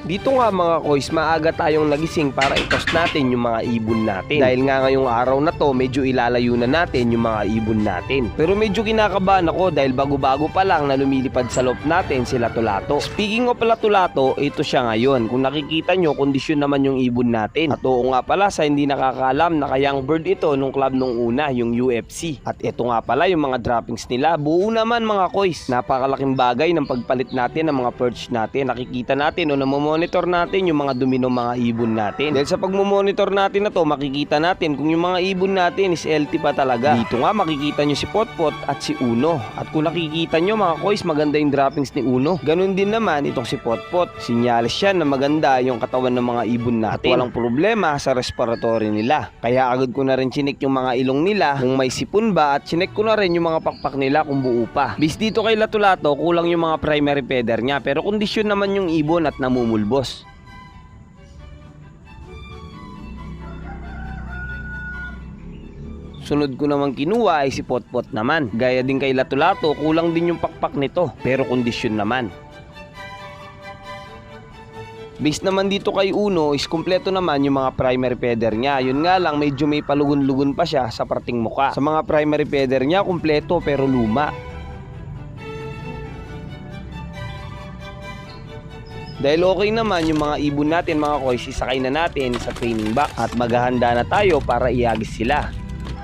Dito nga mga kois, maaga tayong nagising para itos natin yung mga ibon natin. Dahil nga ngayong araw na to, medyo ilalayo na natin yung mga ibon natin. Pero medyo kinakabahan ako dahil bago-bago pa lang na lumilipad sa loob natin sila tulato. Speaking of tulato, ito siya ngayon. Kung nakikita nyo, kondisyon naman yung ibon natin. At oo nga pala sa hindi nakakaalam na kayang bird ito nung club nung una, yung UFC. At ito nga pala yung mga droppings nila. Buo naman mga kois. Napakalaking bagay ng pagpalit natin ng mga perch natin. Nakikita natin o namomonitor natin yung mga dumi ng mga ibon natin. Dahil sa pagmomonitor natin na to, makikita natin kung yung mga ibon natin is healthy pa talaga. Dito nga makikita nyo si Potpot at si Uno. At kung nakikita nyo mga kois, maganda yung droppings ni Uno. Ganun din naman itong si Potpot. Sinyalis yan na maganda yung katawan ng mga ibon natin. At walang problema sa respiratory nila. Kaya agad ko na rin chinik yung mga ilong nila kung may sipon ba at chinek ko na rin yung mga pakpak nila kung buo pa. Bis dito kay Latulato, kulang yung mga primary feather niya pero kondisyon naman yung ibon at namumulbos. Sunod ko naman kinuha ay si Potpot naman. Gaya din kay Latulato, kulang din yung pakpak nito. Pero kondisyon naman. Base naman dito kay Uno is kumpleto naman yung mga primary feather niya. Yun nga lang medyo may palugon-lugon pa siya sa parting muka. Sa mga primary feather niya kumpleto pero luma. Dahil okay naman yung mga ibon natin mga koys, isakay na natin sa training box at maghahanda na tayo para iagis sila.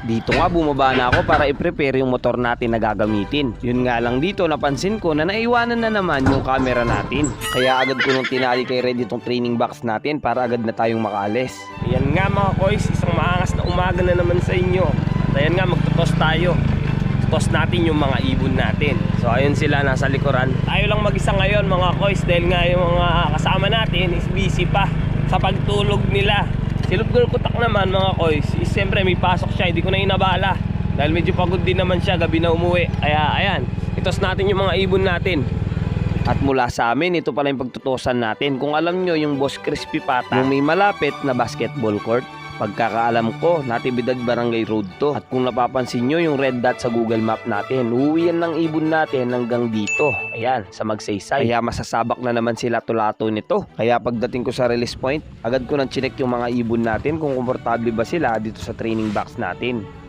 Dito nga bumaba na ako para i-prepare yung motor natin na gagamitin. Yun nga lang dito napansin ko na naiwanan na naman yung camera natin. Kaya agad ko nung tinali kay Red itong training box natin para agad na tayong makaalis. Ayan nga mga koys, isang maangas na umaga na naman sa inyo. At ayan nga, magtutos tayo. Tutos natin yung mga ibon natin. So ayun sila nasa likuran. Tayo lang mag-isa ngayon mga koys dahil nga yung mga kasama natin is busy pa sa pagtulog nila. Si Lubgol Kutak naman mga koys, is siyempre may pasok siya, hindi ko na inabala. Dahil medyo pagod din naman siya, gabi na umuwi. Kaya ayan, itos natin yung mga ibon natin. At mula sa amin, ito pala yung pagtutusan natin. Kung alam nyo yung Boss Crispy Pata, yung may malapit na basketball court, pagkakaalam ko, Natividad Barangay Road to. At kung napapansin nyo yung red dot sa Google Map natin, uuwian ng ibon natin hanggang dito. Ayan, sa Magsaysay. Kaya masasabak na naman sila tulato nito. Kaya pagdating ko sa release point, agad ko nang chinek yung mga ibon natin kung komportable ba sila dito sa training box natin.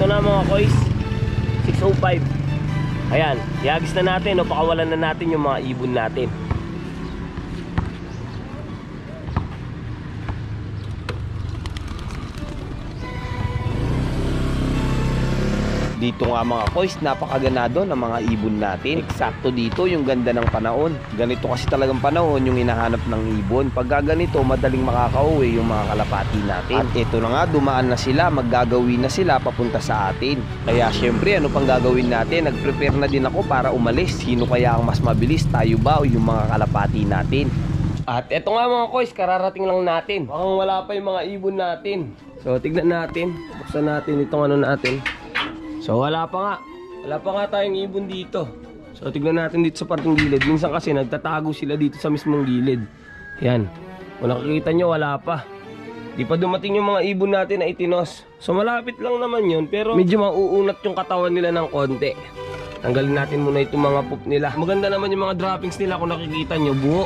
Ito na mga koys 605 Ayan, iagis na natin. O pakawalan na natin yung mga ibon natin Dito nga mga kois, napakaganado ng mga ibon natin. Eksakto dito yung ganda ng panahon. Ganito kasi talagang panahon yung hinahanap ng ibon. Pag ganito, madaling makakauwi yung mga kalapati natin. At ito na nga, dumaan na sila, maggagawin na sila papunta sa atin. Kaya syempre, ano pang gagawin natin? Nag-prepare na din ako para umalis. Sino kaya ang mas mabilis? Tayo ba o yung mga kalapati natin? At eto nga mga koys, kararating lang natin Mukhang wala pa yung mga ibon natin So tignan natin, buksan natin itong ano natin So wala pa nga, wala pa nga tayong ibon dito. So tignan natin dito sa parting gilid. Minsan kasi nagtatago sila dito sa mismong gilid. Yan, kung nakikita nyo wala pa. Di pa dumating yung mga ibon natin na itinos. So malapit lang naman yun Pero medyo mauunat yung katawan nila ng konti. Tanggalin natin muna itong mga poop nila. Maganda naman yung mga droppings nila kung nakikita nyo. Buo.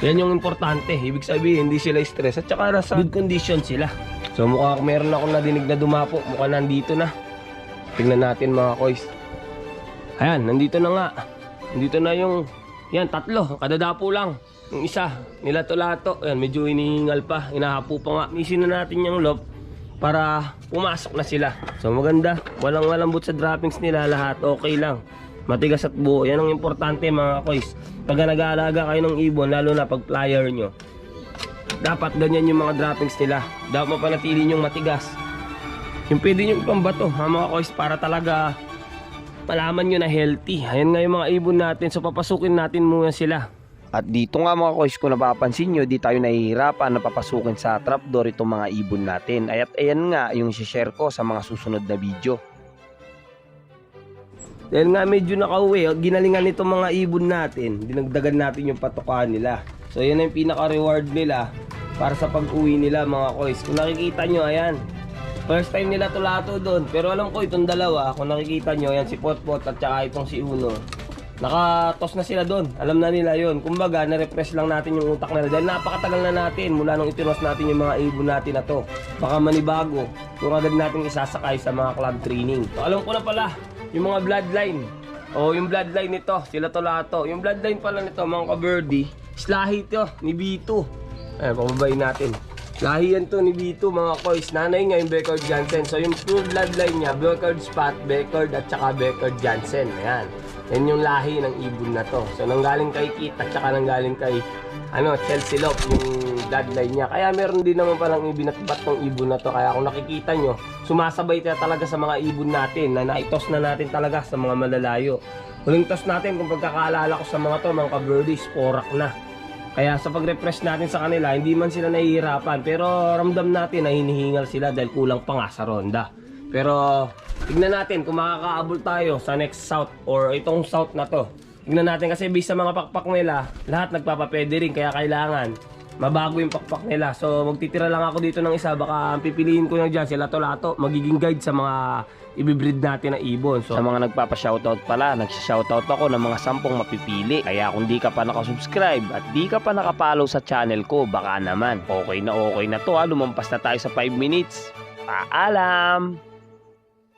Yan yung importante. Ibig sabihin, hindi sila stress. At saka nasa good condition sila. So mukha meron akong nadinig na dumapo. Mukha nandito na. Tingnan natin mga koys. Ayan, nandito na nga. Nandito na yung... Yan, tatlo. Kadadapo lang. Yung isa, nilato-lato. Ayan, medyo inihingal pa. Inahapo pa nga. Misin na natin yung lock para pumasok na sila. So maganda. Walang malambot sa droppings nila. Lahat okay lang. Matigas at buo. Yan ang importante mga koys. Pag nag-aalaga kayo ng ibon, lalo na pag flyer nyo, dapat ganyan yung mga droppings nila. Dapat mapanatili yung matigas. Yung pwede nyo ipambato, ha mga koys, para talaga malaman nyo na healthy. Ayan nga yung mga ibon natin. So papasukin natin muna sila. At dito nga mga kois, kung napapansin nyo, di tayo nahihirapan na papasukin sa trapdoor itong mga ibon natin. At ayan nga yung share ko sa mga susunod na video. Dahil nga medyo nakauwi, ginalingan nitong mga ibon natin, dinagdagan natin yung patukaan nila. So yan ang pinaka-reward nila. para sa pag-uwi nila mga kois. Kung nakikita nyo, ayan. First time nila tulato doon. Pero alam ko itong dalawa, kung nakikita nyo, ayan si Potpot at saka itong si Uno. Nakatos na sila doon. Alam na nila yon. Kumbaga, na-refresh lang natin yung utak nila. Dahil napakatagal na natin mula nung itinos natin yung mga ibon natin na to. Baka manibago kung agad natin isasakay sa mga club training. So, alam ko na pala, yung mga bloodline. O yung bloodline nito, sila to lato. Yung bloodline pala nito, mga ka-birdie, is lahi to, ni Bito. Ayan, pababayin natin. Lahi yan to ni Bito, mga kois. Nanay niya yung Beckard Jansen. So yung pure bloodline niya, Beckard Spot, Beckard at saka Beckard Jansen. Ayan. Yan yung lahi ng ibon na to. So nanggaling kay Kit at saka nanggaling kay ano, Chelsea Locke yung bloodline niya. Kaya meron din naman palang ibinatbat ng ibon na to. Kaya kung nakikita nyo, sumasabay siya talaga sa mga ibon natin na naitos na natin talaga sa mga malalayo. Huling tos natin kung pagkakaalala ko sa mga to, mga kabirdies, porak na. Kaya sa pag-refresh natin sa kanila, hindi man sila nahihirapan. Pero ramdam natin na hinihingal sila dahil kulang pa nga sa ronda. Pero tignan natin kung makakaabol tayo sa next south or itong south na to. Tignan natin kasi based sa mga pakpak nila, lahat nagpapapede rin kaya kailangan mabago yung pakpak nila. So magtitira lang ako dito ng isa, baka ang pipiliin ko na dyan sila to lato, magiging guide sa mga ibibreed natin na ibon. So Sa mga nagpapa-shoutout pala, nagsha-shoutout ako ng mga sampung mapipili. Kaya kung di ka pa nakasubscribe at di ka pa nakapollow sa channel ko, baka naman. Okay na okay na to ha, lumampas na tayo sa 5 minutes. Paalam!